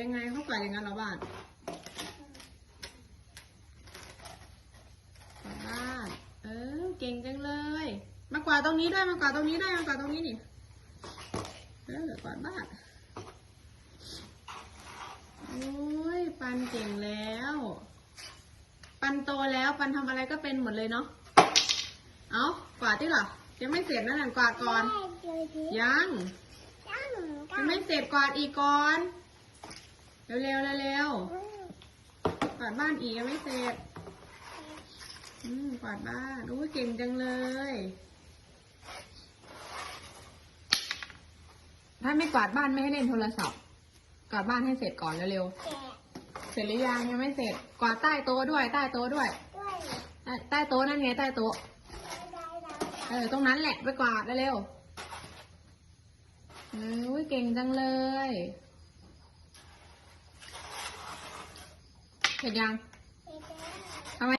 ยังไงเขากวาดอย่างนั้นเหรอบ้านกวาดบ้าน เออ เก่งจังเลย มากวาดตรงนี้ด้วยมากวาดตรงนี้ได้มากวาดตรงนี้นี่ เออกวาดบ้าน โอ้ย ปันเก่งแล้ว ปันโตแล้ว ปันทำอะไรก็เป็นหมดเลยเนาะ เอากวาดที่หรอยังไม่เสร็จนะนั่นกวาดก่อน ยังยังไม่เสร็จกวาดอีกก่อน เร็วๆเร็วๆกวาดบ้านอีกยังไม่เสร็จ อืมกวาดบ้านโอ้ยเก่งจังเลย ถ้าไม่กวาดบ้านไม่ให้เล่นโทรศัพท์ กวาดบ้านให้เสร็จก่อนเร็วๆเสร็จหรือยังยังไม่เสร็จ กวาดใต้โต๊ะด้วย ใต้โต๊ะด้วย ใต้ใต้โต๊ะนั่นไงใต้โต๊ะ เออตรงนั้นแหละไปกวาดเร็วๆเอออุ้ยเก่งจังเลย เสร็จยัง